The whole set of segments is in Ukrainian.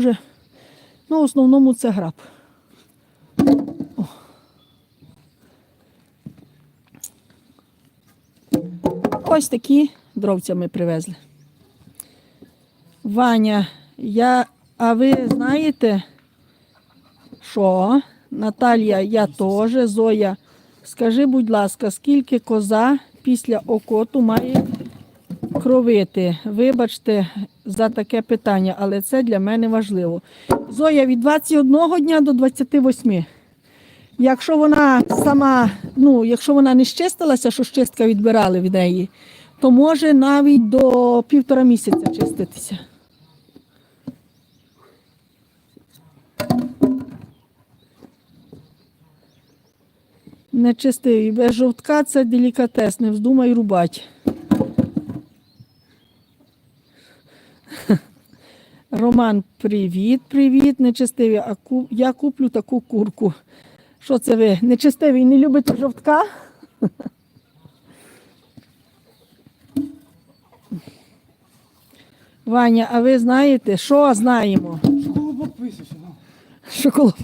Вже, ну, в основному це граб. О. Ось такі дровця ми привезли. Ваня, я, а ви знаєте, що? Наталія, я теж, Зоя. Скажи, будь ласка, скільки коза після окоту має кровити? Вибачте за таке питання, але це для мене важливо. Зоя від 21 дня до 28. Якщо вона сама, ну, якщо вона не щистилася, що щистка відбирали від неї, то може навіть до півтора місяця чиститися. Нечистивий. Без жовтка це делікатес, не вздумай рубать. Роман, привіт, привіт, нечистивий. А ку... я куплю таку курку. Що це ви? Нечистивий, не любите жовтка? Ваня, а ви знаєте, що знаємо? Що колобок. Шоколад.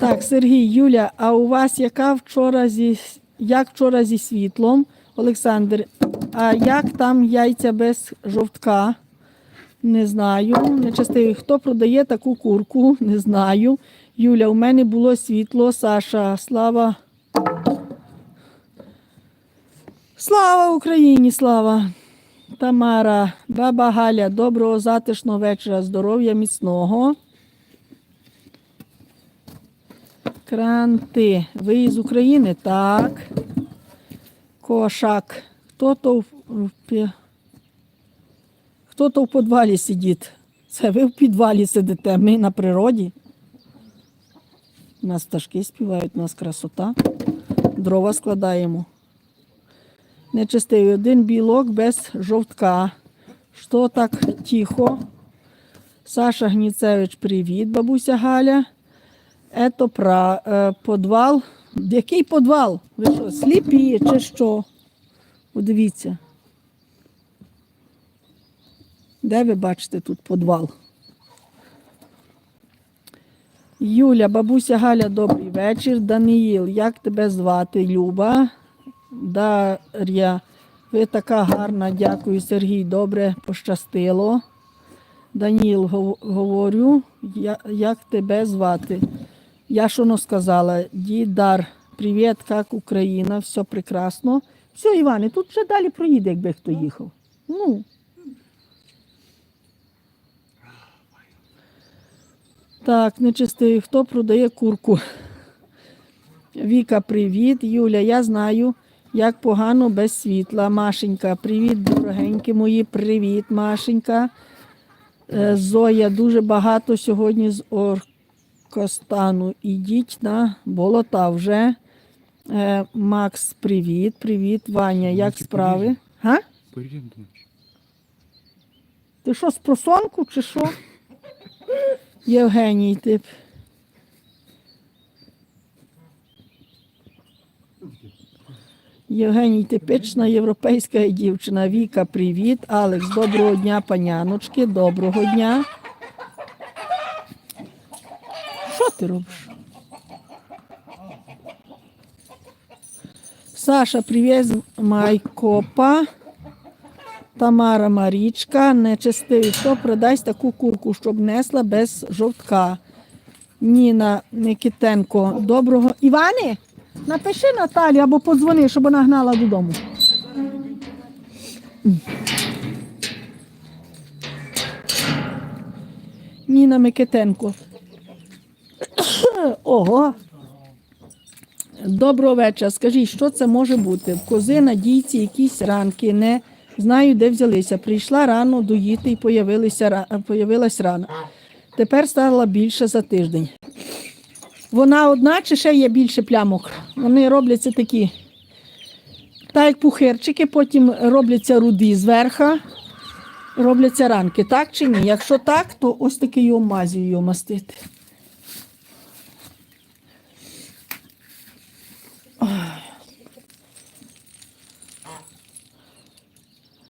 Так, Сергій, Юля, а у вас яка вчора зі як вчора зі світлом? Олександр, а як там яйця без жовтка? Не знаю. Нечастивий. Хто продає таку курку? Не знаю. Юля, у мене було світло. Саша, слава. Слава Україні! Слава! Тамара, баба Галя, доброго затишного вечора, здоров'я міцного. Кранти. Ви із України? Так. Кошак. Хто то в, Хто то в підвалі сидить? Це ви в підвалі сидите, ми на природі. У нас пташки співають, у нас красота. Дрова складаємо. Нечистивий один білок без жовтка. Що так тихо? Саша Гніцевич, привіт, бабуся Галя. Ето е, подвал. Який подвал? Ви що, сліпі чи що? Подивіться. Де ви бачите тут подвал? Юля, бабуся Галя, добрий вечір. Даниїл, як тебе звати? Люба? Дар'я, ви така гарна, дякую, Сергій. Добре, пощастило. Даніл, говорю, як тебе звати? Я що не сказала? Дідар, привіт, як Україна, все прекрасно. Все, Іване, тут вже далі проїде, якби хто їхав. Ну. Так, нечистий, хто продає курку? Віка, привіт. Юля, я знаю, як погано без світла. Машенька, привіт, дорогенькі мої, привіт, Машенька. Е, Зоя, дуже багато сьогодні з Оркостану. Ідіть на болота вже. Е, Макс, привіт, привіт. Ваня, як справи? Га? Ти що, з просонку чи що? Євгеній, ти. б- Євгеній, типична європейська дівчина. Віка, привіт. Алекс, доброго дня, паняночки, доброго дня. Ти робиш? Саша, привіт з Майкопа. Тамара Марічка, нечестивий, хто продасть таку курку, щоб несла без жовтка. Ніна Никитенко, доброго. Іване, напиши Наталі або подзвони, щоб вона гнала додому. Ніна Микитенко. Ого. Доброго вечора. Скажіть, що це може бути? В кози на дійці якісь ранки, не знаю, де взялися. Прийшла рано доїти і появилась рана. Тепер стала більше за тиждень. Вона одна чи ще є більше плямок? Вони робляться такі, так як пухирчики, потім робляться руди зверха, робляться ранки, так чи ні? Якщо так, то ось такий мазію мастити.